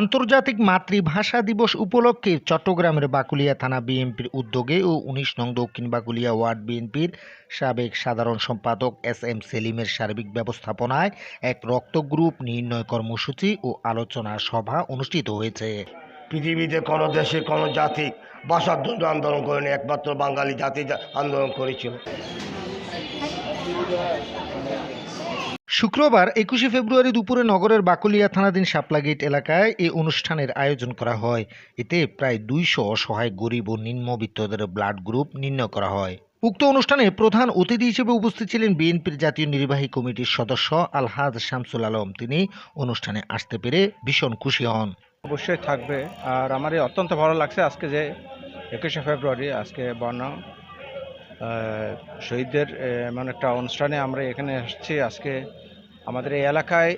আন্তর্জাতিক মাতৃভাষা দিবস উপলক্ষে চট্টগ্রামের বাকুলিয়া থানা বিএনপির উদ্যোগে ও উনিশ নং দক্ষিণ বাকুলিয়া ওয়ার্ড বিএনপির সাবেক সাধারণ সম্পাদক এস এম সেলিমের সার্বিক ব্যবস্থাপনায় এক রক্ত গ্রুপ নির্ণয় কর্মসূচি ও আলোচনা সভা অনুষ্ঠিত হয়েছে। পৃথিবীতে কোনো দেশে কোনো জাতি ভাষার জন্য আন্দোলন করেনি একমাত্র বাঙালি জাতি আন্দোলন করেছিল। শুক্রবার একুশে ফেব্রুয়ারি দুপুরে নগরের বাকুলিয়া থানাধীন শাপলা গেট এলাকায় এই অনুষ্ঠানের আয়োজন করা হয়। এতে প্রায় দুইশো অসহায়, গরিব ও নিম্নবিত্তদের ব্লাড গ্রুপ নির্ণয় করা হয়। উক্ত অনুষ্ঠানে প্রধান অতিথি হিসেবে উপস্থিত ছিলেন বিএনপির জাতীয় নির্বাহী কমিটির সদস্য আলহাজ শামসুল আলম। তিনি অনুষ্ঠানে আসতে পেরে ভীষণ খুশি হন। অবশ্যই থাকবে। আর আমার অত্যন্ত ভালো লাগছে আজকে যে একুশে ফেব্রুয়ারি আজকে বর্ণা শহীদদের এমন একটা অনুষ্ঠানে আমরা এখানে এসেছি আজকে। আমাদের এই এলাকায়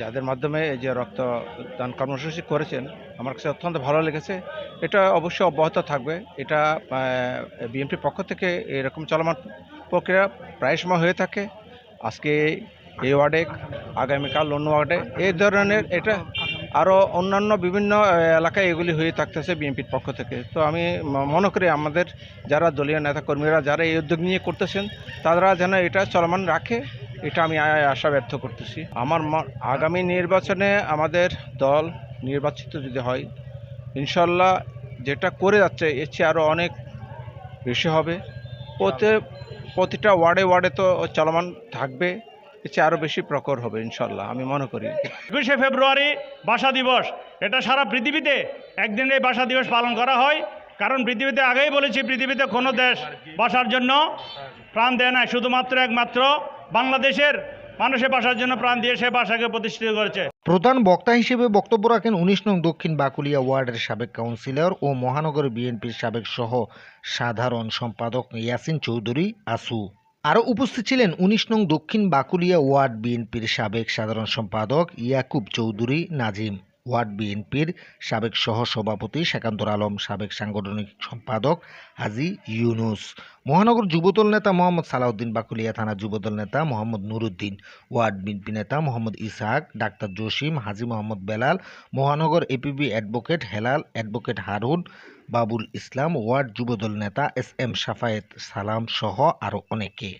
যাদের মাধ্যমে এই যে রক্তদান কর্মসূচি করেছেন, আমার কাছে অত্যন্ত ভালো লেগেছে। এটা অবশ্যই অব্যাহত থাকবে। এটা বিএনপির পক্ষ থেকে এরকম চলমান প্রক্রিয়া প্রায় সময় হয়ে থাকে। আজকে এই ওয়ার্ডে, আগামীকাল অন্য ওয়ার্ডে, এই ধরনের এটা আরও অন্যান্য বিভিন্ন এলাকায় এগুলি হয়ে থাকতেছে বিএনপির পক্ষ থেকে। তো আমি মনে করি আমাদের যারা দলীয় নেতাকর্মীরা, যারা এই উদ্যোগ নিয়ে করতেছেন, তারা যেন এটা চলমান রাখে। এটা আমি আশা ব্যর্থ করতেছি। আমার আগামী নির্বাচনে আমাদের দল নির্বাচিত যদি হয়, ইনশাল্লাহ যেটা করে যাচ্ছে, এর চেয়ে আরও অনেক বেশি হবে। প্রতি, প্রতিটা ওয়ার্ডে ওয়ার্ডে তো চলমান থাকবে, এর চেয়ে আরও বেশি প্রখর হবে, ইনশাল্লাহ, আমি মনে করি। একুশে ফেব্রুয়ারি ভাষা দিবস। এটা সারা পৃথিবীতে একদিন এই ভাষা দিবস পালন করা হয়। কারণ পৃথিবীতে আগেই বলেছি, পৃথিবীতে কোনো দেশ ভাষার জন্য প্রাণ দেয় না শুধুমাত্র একমাত্র বাংলাদেশের মানুষের ভাষার জন্য প্রাণ দিয়ে সে ভাষাকে প্রতিষ্ঠিত করেছে। প্রধান বক্তা হিসেবে বক্তব্য রাখেন উনিশ নং দক্ষিণ বাকুলিয়া ওয়ার্ডের সাবেক কাউন্সিলর ও মহানগর বিএনপির সাবেক সহ সাধারণ সম্পাদক ইয়াসিন চৌধুরী আসু। আরও উপস্থিত ছিলেন উনিশ নং দক্ষিণ বাকুলিয়া ওয়ার্ড বিএনপির সাবেক সাধারণ সম্পাদক ইয়াকুব চৌধুরী নাজিম। ওয়ার্ড বিএনপির সাবেক সহ সভাপতি সেকান্দর আলম, সাবেক সাংগঠনিক সম্পাদক হাজি ইউনুস, মহানগর যুবদল নেতা মোহাম্মদ সালাউদ্দিন বাকুলিয়া থানা যুবদল নেতা মোহাম্মদ নুরুদ্দিন, ওয়ার্ড বিএনপি নেতা মোহাম্মদ ইসাহাক, ডাক্তার জসিম, হাজি মোহাম্মদ বেলাল, মহানগর APB advocate Helal, advocate Harun, Babul Islam, ward Jubodal নেতা এস এম সাফায়েত সালাম সহ আরও অনেকে।